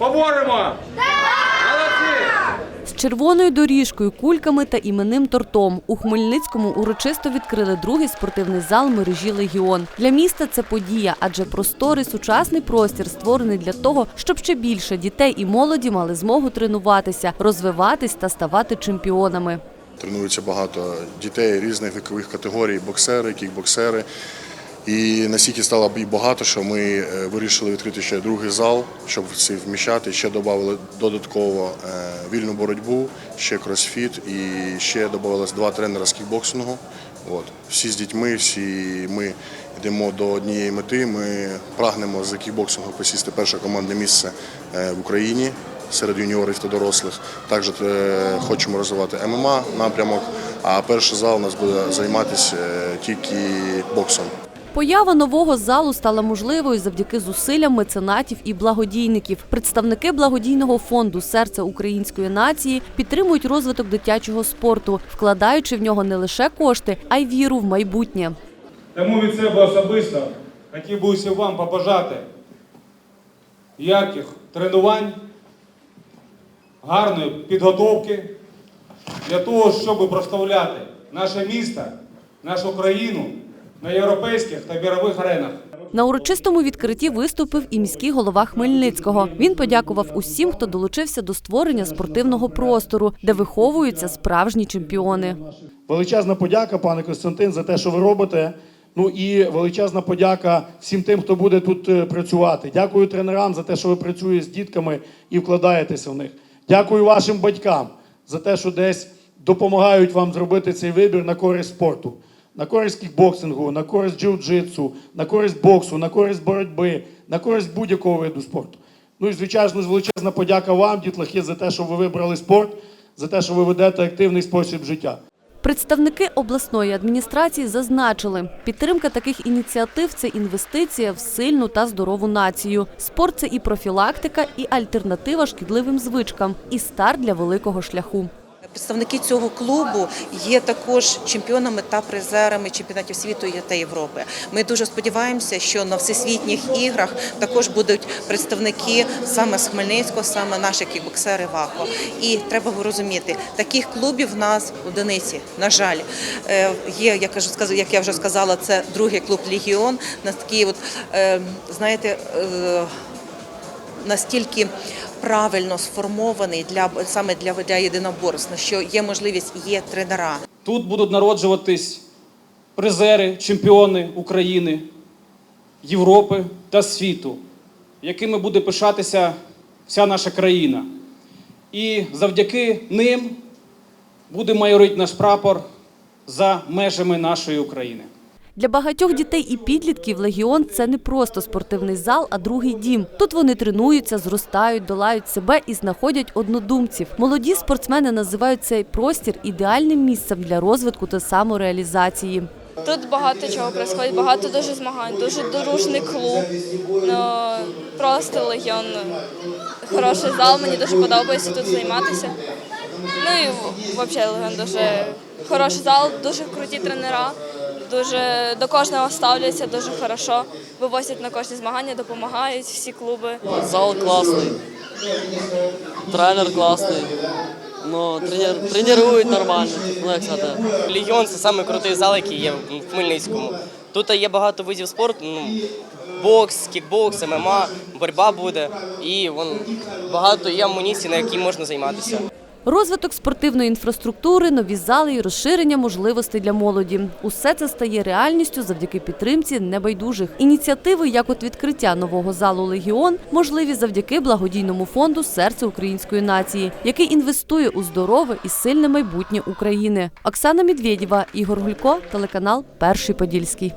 Поборемо! З червоною доріжкою, кульками та іменним тортом у Хмельницькому урочисто відкрили другий спортивний зал мережі Легіон. Для міста це подія, адже просторий сучасний простір створений для того, щоб ще більше дітей і молоді мали змогу тренуватися, розвиватись та ставати чемпіонами. Тренується багато дітей різних вікових категорій, боксери, кікбоксери. І настільки стало багато, що ми е, вирішили відкрити ще другий зал, щоб всі вміщати. Ще додали додатково е, вільну боротьбу, ще кросфіт і ще додавалось два тренера з кікбоксингу. От. Всі з дітьми, всі ми йдемо до однієї мети. Ми прагнемо за кікбоксингу посісти перше командне місце е, в Україні серед юніорів та дорослих. Також хочемо розвивати ММА напрямок, а перший зал у нас буде займатися тільки боксом. Поява нового залу стала можливою завдяки зусиллям меценатів і благодійників. Представники благодійного фонду Серце української нації підтримують розвиток дитячого спорту, вкладаючи в нього не лише кошти, а й віру в майбутнє. Тому від себе особисто хотів би усім вам побажати ярких тренувань, гарної підготовки для того, щоб прославляти наше місто, нашу країну на європейських та мірових аренах. На урочистому відкритті виступив і міський голова Хмельницького. Він подякував усім, хто долучився до створення спортивного простору, де виховуються справжні чемпіони. Величезна подяка, пане Костянтин, за те, що ви робите. Ну і величезна подяка всім тим, хто буде тут е, працювати. Дякую тренерам за те, що ви працюєте з дітками і вкладаєтеся в них. Дякую вашим батькам за те, що десь допомагають вам зробити цей вибір на користь спорту, на користь кікбоксингу, на користь джиу-джитсу, на користь боксу, на користь боротьби, на користь будь-якого виду спорту. Ну і звичайно ж величезна подяка вам, дітлахи, за те, що ви вибрали спорт, за те, що ви ведете активний спосіб життя. Представники обласної адміністрації зазначили, підтримка таких ініціатив це інвестиція в сильну та здорову націю. Спорт це і профілактика, і альтернатива шкідливим звичкам, і старт для великого шляху. Представники цього клубу є також чемпіонами та призерами чемпіонатів світу та Європи. Ми дуже сподіваємося, що на всесвітніх іграх також будуть представники саме з Хмельницького, саме наші кікбоксери ВАКО. І треба розуміти, таких клубів в нас одиниці. На жаль, Е, є, я кажу, як я вже сказала, це другий клуб Легіон. На такий, от е, знаєте. е, настільки правильно сформований для саме для, для єдиноборства, що є можливість, є тренера. Тут будуть народжуватись призери, чемпіони України, Європи та світу, якими буде пишатися вся наша країна. І завдяки ним буде майорити наш прапор за межами нашої України. Для багатьох дітей і підлітків легіон це не просто спортивний зал, а другий дім. Тут вони тренуються, зростають, долають себе і знаходять однодумців. Молоді спортсмени називають цей простір ідеальним місцем для розвитку та самореалізації. Тут багато чого відбувається, багато дуже змагань, дуже дружний клуб. Ну, просто легіон. Хороший зал, мені дуже подобається тут займатися. Ну і взагалі легіон дуже хороший зал, дуже круті тренера, дуже до кожного ставляться дуже хорошо, вивозять на кожні змагання, допомагають всі клуби. Зал классный, тренер классный, но тренер, тренирують нормально, ну як сказати. Легіон це самий крутий зал, який є в Хмельницькому. Тут є багато видів спорту, ну, бокс, кікбокс, ММА, боротьба буде, і вон, багато є амуніцій, на якій можна займатися. Розвиток спортивної інфраструктури, нові зали і розширення можливостей для молоді. Усе це стає реальністю завдяки підтримці небайдужих. Ініціативи, як от відкриття нового залу Легіон, можливі завдяки благодійному фонду Серце української нації, який інвестує у здорове і сильне майбутнє України. Оксана Медведєва, Ігор Гулько, телеканал Перший Подільський.